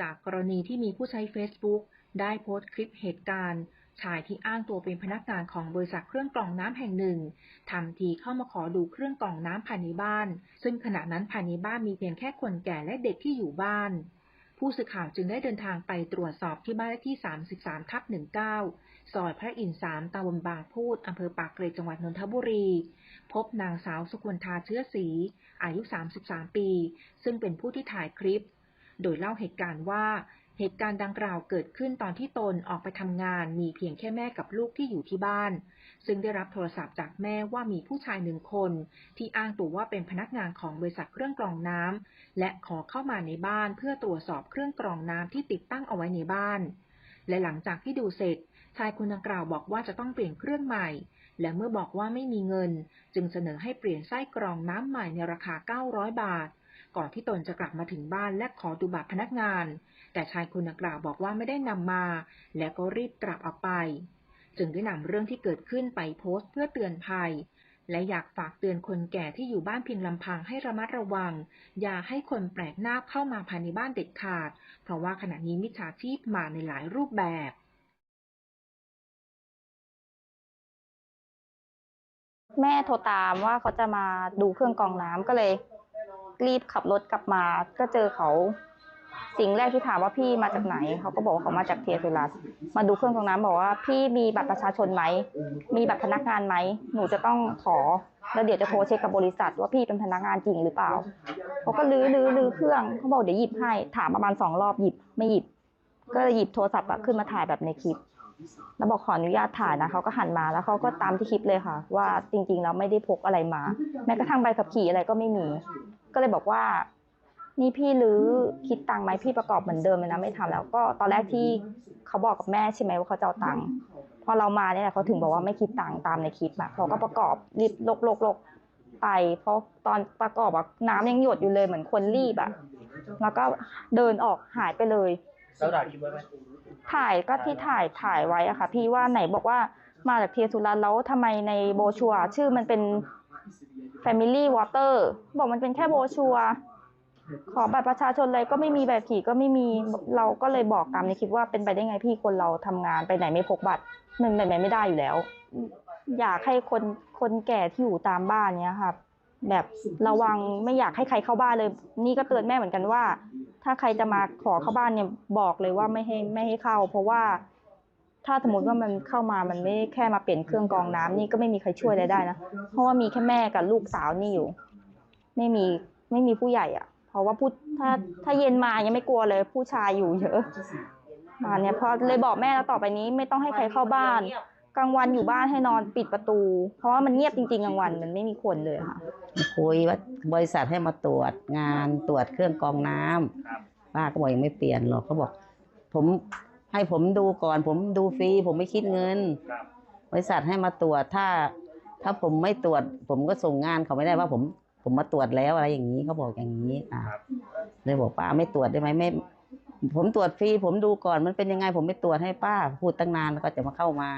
จากกรณีที่มีผู้ใช้ Facebook ได้โพสต์คลิปเหตุการณ์ ชายที่อ้างตัวเป็นพนักงานของบริษัทเครื่องกรองน้ำแห่งหนึ่งทำทีเข้ามาขอดูเครื่องกรองน้ำภายในบ้าน ซึ่งขณะนั้นภายในบ้านมีเพียงแค่คนแก่และเด็กที่อยู่บ้าน ผู้สื่อข่าวจึงได้เดินทางไปตรวจสอบที่บ้านเลขที่ 33 ทับ 19 ซอยพระอินทร์3ตำบลบางพูดอำเภอปากเกร็ดจังหวัดนนทบุรี พบนางสาวสุควรทาเชื้อศรีอายุ 33 ปี ซึ่งเป็นผู้ที่ถ่ายคลิป โดยเล่าเหตุการณ์ว่า เหตุการณ์ดังกล่าวเกิดขึ้นตอนที่ตนออกไปทำงาน มีเพียงแค่แม่กับลูกที่อยู่ที่บ้าน ซึ่งได้รับโทรศัพท์จากแม่ว่ามีผู้ชายหนึ่งคน ที่อ้างตัวว่าเป็นพนักงานของบริษัทเครื่องกรองน้ำและขอเข้ามาในบ้านเพื่อตรวจสอบเครื่องกรองน้ำที่ติดตั้งเอาไว้ในบ้าน และหลังจากที่ดูเสร็จชายคนดังกล่าวบอกว่าจะต้องเปลี่ยนเครื่องใหม่ และเมื่อบอกว่าไม่มีเงิน จึงเสนอให้เปลี่ยนไส้กรองน้ำใหม่ในราคา 900 บาท ก่อนที่ตนจะกลับมาถึงบ้านและขอดูบัตรพนักงาน แต่ชายคนดังกล่าวบอกว่าไม่ได้นำมา และก็รีบกลับออกไป จึงได้นำเรื่องที่เกิดขึ้นไปโพสต์เพื่อเตือนภัย และอยากฝากเตือนคนแก่ที่อยู่บ้านเพียงลำพังให้ระมัดระวัง อย่าให้คนแปลกหน้าเข้ามาภายในบ้านเด็ดขาด เพราะว่าขณะนี้มิจฉาชีพมาในหลายรูปแบบแม่โทรตามว่าเขาจะมาดูเครื่องกรองน้ำก็เลย รีบขับรถกลับมาก็เจอเขา สิ่งแรกที่ถามว่าพี่มาจากไหน เขาก็บอกว่าเขามาจากเทียสุรัสมาดูเครื่องกรงน้ำบอกว่าพี่มีบัตรประชาชนไหม มีบัตรพนักงานไหม หนูจะต้องขอ แล้วเดี๋ยวจะโทรเช็คกับบริษัท ว่าพี่เป็นพนักงานจริงหรือเปล่า เขาก็ลื้อลื้อลื้อเครื่อง เขาบอกเดี๋ยวหยิบให้ ถามประมาณสองรอบหยิบไม่หยิบ ก็เลยหยิบโทรศัพท์อะขึ้นมาถ่ายแบบในคลิปแล้วบอกขออนุญาตถ่ายนะเขาก็หันมาแล้วเขาก็ตามที่คลิปเลยค่ะ ว่าจริงๆแล้วไม่ได้พกอะไรมา แม้กระทั่งใบขับขี่อะไรก็ไม่มี ก็เลยบอกว่านี่พี่รื้อคิดตังค์ไหมพี่ประกอบเหมือนเดิมเลยนะไม่ทำแล้วก็ตอนแรกที่เขาบอกกับแม่ใช่ไหมว่าเขาจะเอาตังค์พอเรามาเนี่ยแหละเขาถึงบอกว่าไม่คิดตังค์ตามในคลิปอะเขาก็ประกอบรีบลกลกลกไป เพราะตอนประกอบอะน้ำยังหยดอยู่เลยเหมือนคนรีบอะแล้วก็เดินออกหายไปเลยแล้วถ่ายคลิปไว้ไหมถ่ายก็ที่ถ่ายถ่ายไว้อะค่ะ พี่ว่าไหนบอกว่ามาจากเทียสุรันแล้วทำไมในโบชัวชื่อมันเป็น Family Water บอกมันเป็นแค่โบชัว ขอบัตรประชาชนเลยก็ไม่มีแบบขี่ก็ไม่มีเราก็เลยบอกตามในคลิปว่าเป็นไปได้ไงพี่คนเราทำงานไปไหนไม่พกบัตรมันเป็นไปไม่ได้อยู่แล้ว อยากให้คนคนแก่ที่อยู่ตามบ้านเนี้ยค่ะแบบระวังไม่อยากให้ใครเข้าบ้านเลย นี่ก็เตือนแม่เหมือนกันว่า ถ้าใครจะมาขอเข้าบ้านเนี่ยบอกเลยว่าไม่ให้ไม่ให้เข้า เพราะว่า ถ้าสมมติว่ามันเข้ามามันไม่แค่มาเปลี่ยนเครื่องกรองน้ำนี่ก็ไม่มีใครช่วยอะไรได้นะ เพราะว่ามีแค่แม่กับลูกสาวนี่อยู่ ไม่มีไม่มีผู้ใหญ่อะ เพราะว่าผู้ถ้าถ้าเย็นมายังไม่กลัวเลย ผู้ชายอยู่เยอะมาเนี่ยพอเลยบอกแม่แล้วต่อไปนี้ไม่ต้องให้ใครเข้าบ้านกลางวันอยู่บ้านให้นอนปิดประตู เพราะว่ามันเงียบจริงๆกลางวันมันไม่มีคนเลยค่ะ คุยว่าบริษัทให้มาตรวจงานตรวจเครื่องกรองน้ำครับป้าก็บอกยังไม่เปลี่ยนหรอกเขาบอก ผม ให้ผมดูก่อน ผมดูฟรี ผมไม่คิดเงิน ครับบริษัทให้มาตรวจถ้า ถ้าผมไม่ตรวจ ผมก็ส่งงานเขาไม่ได้ว่าผมผมมาตรวจแล้วอะไรอย่างนี้เขาบอกอย่างนี้ อะครับเลยบอกป้าไม่ตรวจได้ไหมไม่ ผมตรวจฟรีผมดูก่อนมันเป็นยังไง ผมไม่ตรวจให้ป้า พูดตั้งนานแล้วก็จะมาเข้ามา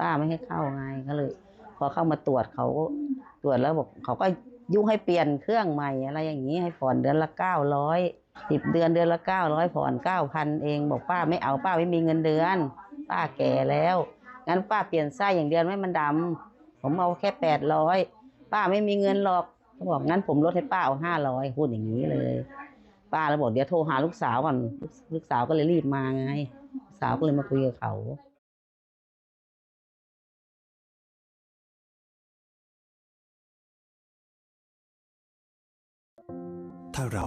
ป้าไม่ให้เข้าไงก็เลย พอเข้ามาตรวจเขาตรวจแล้วบอกเขาก็ยุ่งให้เปลี่ยนเครื่องใหม่อะไรอย่างนี้ให้ผ่อนเดือนละเก้าร้อย สิบเดือนเดือนละเก้าร้อยผ่อนเก้าพันเอง บอกป้าไม่เอาป้าไม่มีเงินเดือน ป้าแก่แล้ว งั้นป้าเปลี่ยนไส้อย่างเดียวไม่มันดำผมเอาแค่แปดร้อยป้าไม่มีเงินหรอกเขาบอกงั้นผมลดให้ป้าเอาห้าร้อยพูดอย่างนี้เลย ป้าเลยบอกเดี๋ยวโทรหาลูกสาวก่อนลูกลูกสาวก็เลยรีบมาไงลูกสาวก็เลยมาคุยกับเขาถ้าเรา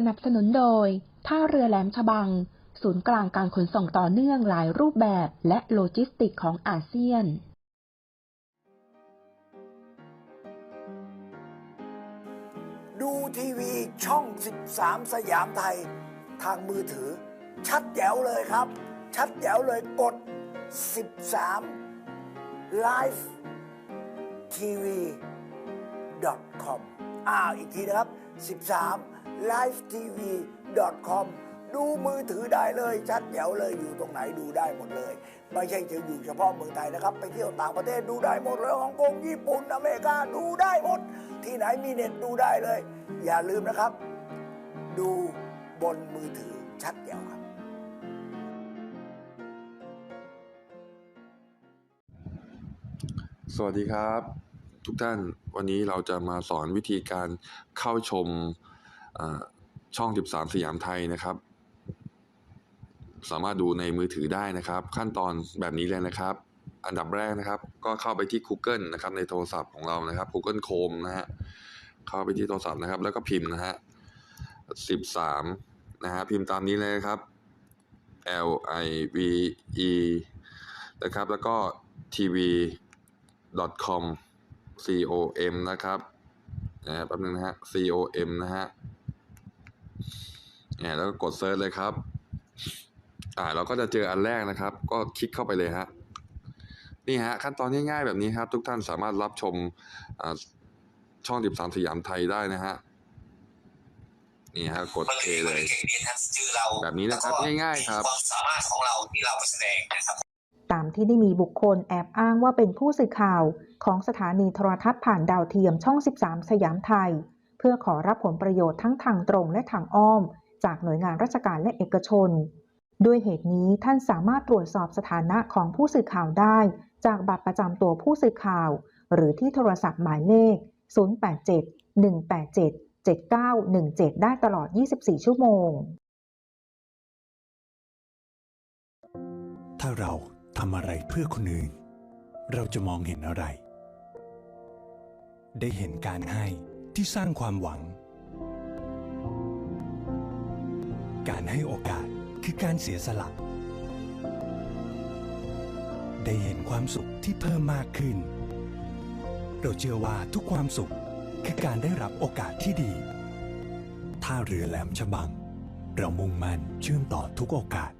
สนับสนุนโดย ท่าเรือแหลมฉบัง ศูนย์กลางการขนส่งต่อเนื่องหลายรูปแบบและโลจิสติกของอาเซียน ดูทีวีช่อง 13 สยามไทย ทางมือถือ ชัดแจ๋วเลยครับ ชัดแจ๋วเลยกด 13 live tv com อ้าวอีกทีนะครับ 13 live tv com ดูมือถือได้เลย ชัดแจ๋วเลยอยู่ตรงไหนดูได้หมดเลย ไม่ใช่จะอยู่เฉพาะเมืองไทยนะครับ ไปเที่ยวต่างประเทศดูได้หมดเลยฮ่องกงญี่ปุ่นอเมริกาดูได้หมด ที่ไหนมีเน็ตดูได้เลย อย่าลืมนะครับ ดูบนมือถือชัดแจ๋วครับสวัสดีครับ ทุกท่านวันนี้เราจะมาสอนวิธีการเข้าชม ช่อง 13 สยามไทยนะครับ สามารถดูในมือถือได้นะครับ ขั้นตอนแบบนี้เลยนะครับ อันดับแรกนะครับ ก็เข้าไปที่ Google นะครับ ในโทรศัพท์ของเรานะครับ Google Chrome นะฮะเข้าไปที่โทรศัพท์นะครับ แล้วก็พิมพ์นะฮะ 13 นะฮะพิมพ์ตามนี้เลยนะครับ L I V E นะครับ แล้วก็ TV com com นะครับนะแป๊บนึงนะฮะ com นะฮะ เนี่ยแล้วก็กดเซิร์ชเลยครับ อ่า เราก็จะเจออันแรกนะครับ ก็คลิกเข้าไปเลยฮะนี่ฮะขั้นตอนง่ายๆแบบนี้ครับ ทุกท่านสามารถรับชมอ่าช่อง 13 สยามไทยได้นะฮะนี่ฮะกดมันเพคือย์มัเลนยคือเรียนทัชื่อเราแบบนี้นะครับแล้วก็ง่ายๆครับความสามารถของเราที่เราไปแสดงนะครับตามที่ได้มีบุคคลแอบอ้างว่าเป็นผู้สื่อข่าว ของสถานีโทรทัศน์ผ่านดาวเทียมช่อง 13 สยามไทย เพื่อขอรับผลประโยชน์ทั้งทางตรงและทางอ้อม จากหน่วยงานราชการและเอกชน ด้วยเหตุนี้ท่านสามารถตรวจสอบสถานะของผู้สื่อข่าวได้ จากบัตรประจำตัวผู้สื่อข่าว หรือที่โทรศัพท์หมายเลข 087 187 7917 ได้ตลอด 24 ชั่วโมง ถ้าเราทำอะไรเพื่อคนอื่น เราจะมองเห็นอะไร ได้เห็นการให้ที่สร้างความหวัง การให้โอกาสคือการเสียสละ ได้เห็นความสุขที่เพิ่มมากขึ้น เราเชื่อว่าทุกความสุขคือการได้รับโอกาสที่ดีท่าเรือแหลมฉบัง เรามุ่งมั่นเชื่อมต่อทุกโอกาส